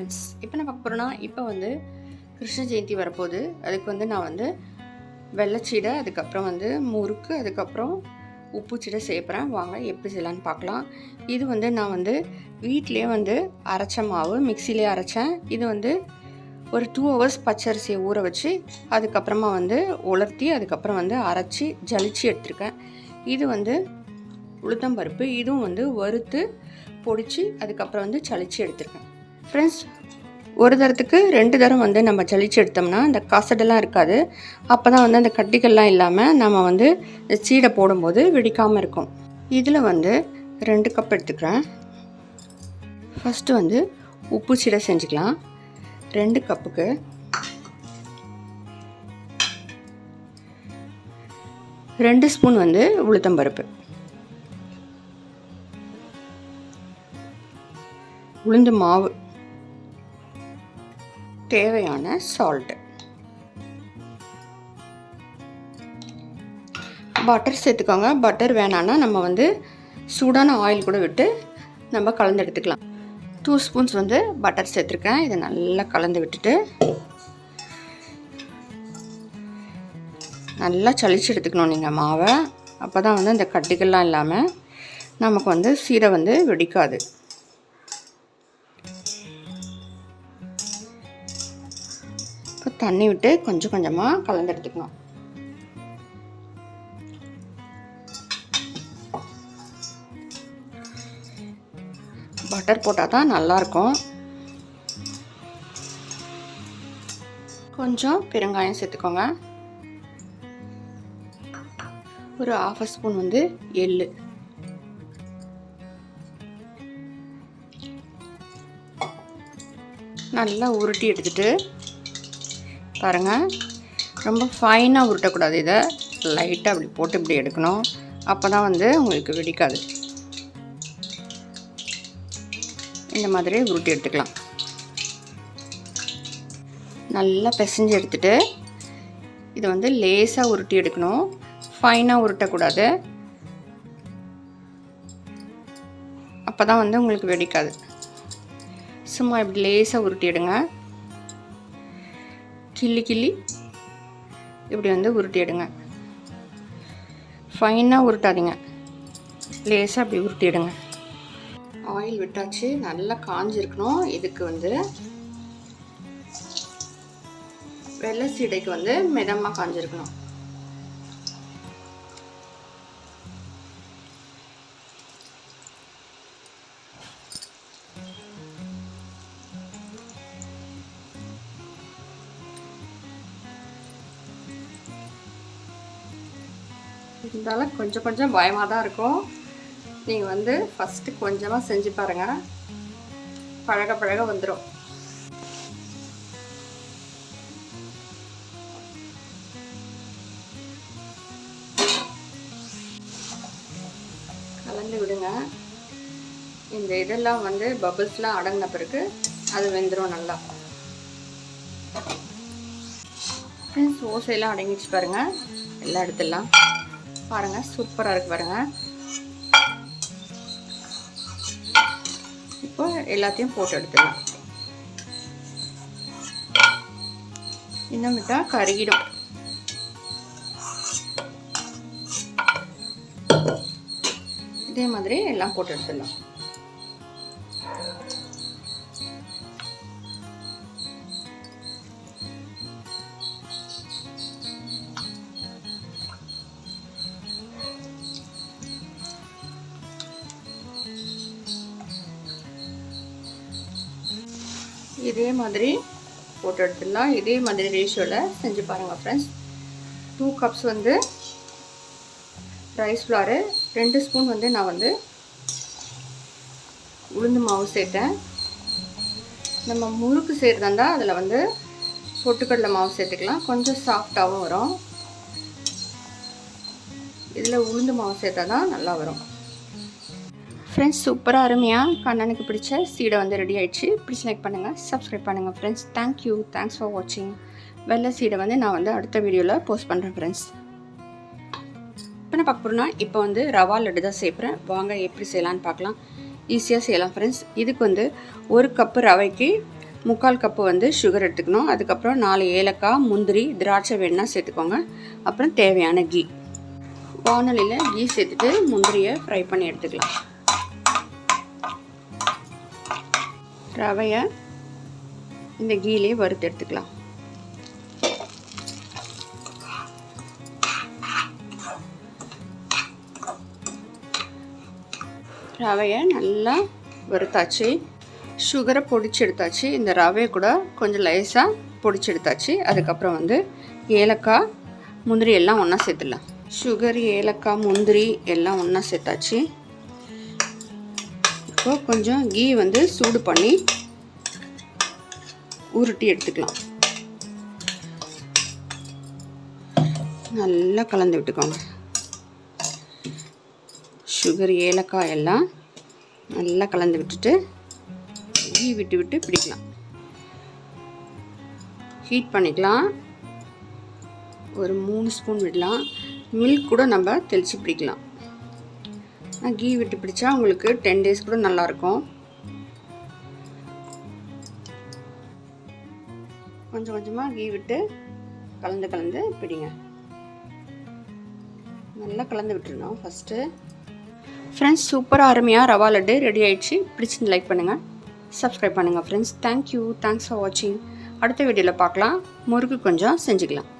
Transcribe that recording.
Friends. இப்போ நான் பார்க்க போகிறோன்னா இப்போ வந்து கிருஷ்ண ஜெயந்தி வரப்போகுது. அதுக்கு வந்து நான் வந்து வெள்ளைச்சீடை அதுக்கப்புறம் வந்து முறுக்கு அதுக்கப்புறம் உப்பு சீடை சேர்ப்பறேன் வாங்க எப்படி செய்யலான்னு பார்க்கலாம். இது வந்து நான் வந்து வீட்டிலே வந்து அரைச்ச மாவு மிக்சிலே அரைச்சேன். இது வந்து ஒரு டூ ஹவர்ஸ் பச்சரிசியை ஊற வச்சு அதுக்கப்புறமா வந்து உலர்த்தி அதுக்கப்புறம் வந்து அரைச்சி ஜலிச்சு எடுத்திருக்கேன். இது வந்து உளுத்தம்பருப்பு இதுவும் வந்து வறுத்து பொடிச்சு அதுக்கப்புறம் வந்து சளிச்சு எடுத்திருக்கேன். ஃப்ரெண்ட்ஸ் ஒரு தரத்துக்கு ரெண்டு தரம் வந்து நம்ம ஜலிச்சு எடுத்தோம்னா அந்த கசடெல்லாம் இருக்காது. அப்போ தான் வந்து அந்த கட்டிகள்லாம் இல்லாமல் நம்ம வந்து சீடை போடும்போது வெடிக்காமல் இருக்கும். இதில் வந்து ரெண்டு கப் எடுத்துக்கிறேன். ஃபஸ்ட்டு வந்து உப்பு சீடை செஞ்சுக்கலாம். ரெண்டு கப்புக்கு ரெண்டு ஸ்பூன் வந்து உளுத்தம்பருப்பு உளுந்து மாவு தேவையான சால்ட்டு பட்டர் சேர்த்துக்கோங்க. பட்டர் வேணான்னா நம்ம வந்து சூடான ஆயில் கூட விட்டு நம்ம கலந்து எடுத்துக்கலாம். டூ ஸ்பூன்ஸ் வந்து பட்டர் சேர்த்துருக்கேன். இதை நல்லா கலந்து விட்டுட்டு நல்லா சளிச்சு எடுத்துக்கணும் நீங்கள் மாவை. அப்போ தான் வந்து அந்த கட்டிகள்லாம் இல்லாமல் நமக்கு வந்து சீரை வந்து வெடிக்காது. தண்ணி விட்டு கொஞ்சம் கொஞ்சமாக கலந்து எடுத்துக்கணும். பட்டர் போட்டால் தான் நல்லாயிருக்கும். கொஞ்சம் பெருங்காயம் சேர்த்துக்கோங்க. ஒரு ஆஃப் ஸ்பூன் வந்து எள்ளு. நல்லா உருட்டி எடுத்துட்டு பாருங்கள் ரொம்ப ஃபைனாக உருட்டக்கூடாது இதை. லைட்டாக அப்படி போட்டு இப்படி எடுக்கணும். அப்போ தான் வந்து உங்களுக்கு வெடிக்காது. இந்த மாதிரி உருட்டி எடுத்துக்கலாம். நல்லா பிசைஞ்சு எடுத்துட்டு இது வந்து லேசாக உருட்டி எடுக்கணும். ஃபைனாக உருட்டக்கூடாது. அப்போ தான் வந்து உங்களுக்கு வெடிக்காது. சும்மா இப்படி லேசாக உருட்டி எடுங்க. கிள்ளி கிள்ளி இப்படி வந்து உருட்டிடுங்க. ஃபைனாக உருட்டாதீங்க. லேசாக அப்படி உருட்டிடுங்க. ஆயில் விட்டாச்சு நல்லா காஞ்சிருக்கணும். இதுக்கு வந்து வெள்ளை சீடைக்கு வந்து மிதமாக காஞ்சிருக்கணும். இருந்தாலும் கொஞ்சம் கொஞ்சம் பயமாக தான் இருக்கும். நீங்கள் வந்து ஃபஸ்ட்டு கொஞ்சமாக செஞ்சு பாருங்கள் பழக பழக வந்துடும் கலந்து விடுங்க. இந்த இதெல்லாம் வந்து பபிள்ஸ்லாம் அடங்கின பிறகு அது வெந்துடும் நல்லா. ஃப்ரெண்ட்ஸ் ஓசையெல்லாம் அடங்கிச்சு பாருங்கள் எல்லா இடத்துலாம் பாருங்கள் சூப்பராக இருக்குது பாருங்கள் இப்போ எல்லாத்தையும் போட்டு எடுத்துடலாம். இன்னும் விட்டால் கருகிடும். இதே மாதிரி எல்லாம் போட்டு எடுத்துடலாம். இதே மாதிரி போட்டு எடுத்துடலாம். இதே மாதிரி ரேஷியோவில் செஞ்சு பாருங்கள் ஃப்ரெண்ட்ஸ் டூ கப்ஸ் வந்து ரைஸ் ஃப்ளாரு ரெண்டு ஸ்பூன் வந்து நான் வந்து உளுந்து மாவு சேர்த்தேன். நம்ம முறுக்கு செய்கிறதா இருந்தால் அதில் வந்து பொட்டுக்கடலை மாவு சேர்த்துக்கலாம். கொஞ்சம் சாஃப்டாகவும் வரும். இதில் உளுந்து மாவு சேர்த்தா தான் நல்லா வரும். ஃப்ரெண்ட்ஸ் சூப்பராக அருமையாக கண்ணனுக்கு பிடிச்ச சீடை வந்து ரெடி ஆயிடுச்சு. ப்ளீஸ் லைக் பண்ணுங்கள் சப்ஸ்கிரைப் பண்ணுங்கள் friends thank you thanks for வாட்சிங் வெள்ளை சீடை வந்து நான் வந்து அடுத்த வீடியோவில் போஸ்ட் பண்ணுறேன் ஃப்ரெண்ட்ஸ் இப்போ நான் பார்க்க போகிறோன்னா இப்போ வந்து ரவா லட்டு தான் சேர்க்குறேன் வாங்க எப்படி செய்யலான்னு பார்க்கலாம். ஈஸியாக செய்யலாம் ஃப்ரெண்ட்ஸ் இதுக்கு வந்து ஒரு கப்பு ரவைக்கு முக்கால் கப்பு வந்து சுகர் எடுத்துக்கணும். அதுக்கப்புறம் நாலு ஏலக்காய் முந்திரி திராட்சை வேணுன்னா சேர்த்துக்கோங்க. அப்புறம் தேவையான கீ. வானொலியில் கீ சேர்த்துட்டு முந்திரியை ஃப்ரை பண்ணி எடுத்துக்கலாம். ரவையை இந்த கீலே வறுத்து எடுத்துக்கலாம். ரவையை நல்லா வறுத்தாச்சு. சுகரை பொடிச்சு எடுத்தாச்சு. இந்த ரவையை கூட கொஞ்சம் லேசாக பொடிச்சு எடுத்தாச்சு. அதுக்கப்புறம் வந்து ஏலக்காய் முந்திரி எல்லாம் ஒன்றா சேர்த்துடலாம். சுகர் ஏலக்காய் முந்திரி எல்லாம் ஒன்றா சேர்த்தாச்சு. இப்போ கொஞ்சம் கீ வந்து சூடு பண்ணி உருட்டி எடுத்துக்கலாம். நல்லா கலந்து விட்டுக்கோங்க. சுகர் ஏலக்காய் எல்லாம் நல்லா கலந்து விட்டுட்டு கீ விட்டு விட்டு பிடிக்கலாம். ஹீட் பண்ணிக்கலாம். ஒரு மூணு ஸ்பூன் விடலாம். மில்க் கூட நம்ம தெளித்து பிடிக்கலாம். கீ விட்டு பிடிச்சா உங்களுக்கு டென் டேஸ் கூட நல்லாயிருக்கும். கொஞ்சம் கொஞ்சமாக கீ விட்டு கலந்து கலந்து பிடிங்க. நல்லா கலந்து விட்டுருணும் ஃபஸ்ட்டு ஃப்ரெண்ட்ஸ் சூப்பராக அருமையாக ரவா லட்டு ரெடி ஆயிடுச்சு. பிடிச்சிருந்து லைக் பண்ணுங்கள் சப்ஸ்கிரைப் பண்ணுங்கள் ஃப்ரெண்ட்ஸ் தேங்க்யூ தேங்க்ஸ் ஃபார் வாட்சிங் அடுத்த வீடியோவில் பார்க்கலாம். முறுக்கு கொஞ்சம் செஞ்சுக்கலாம்.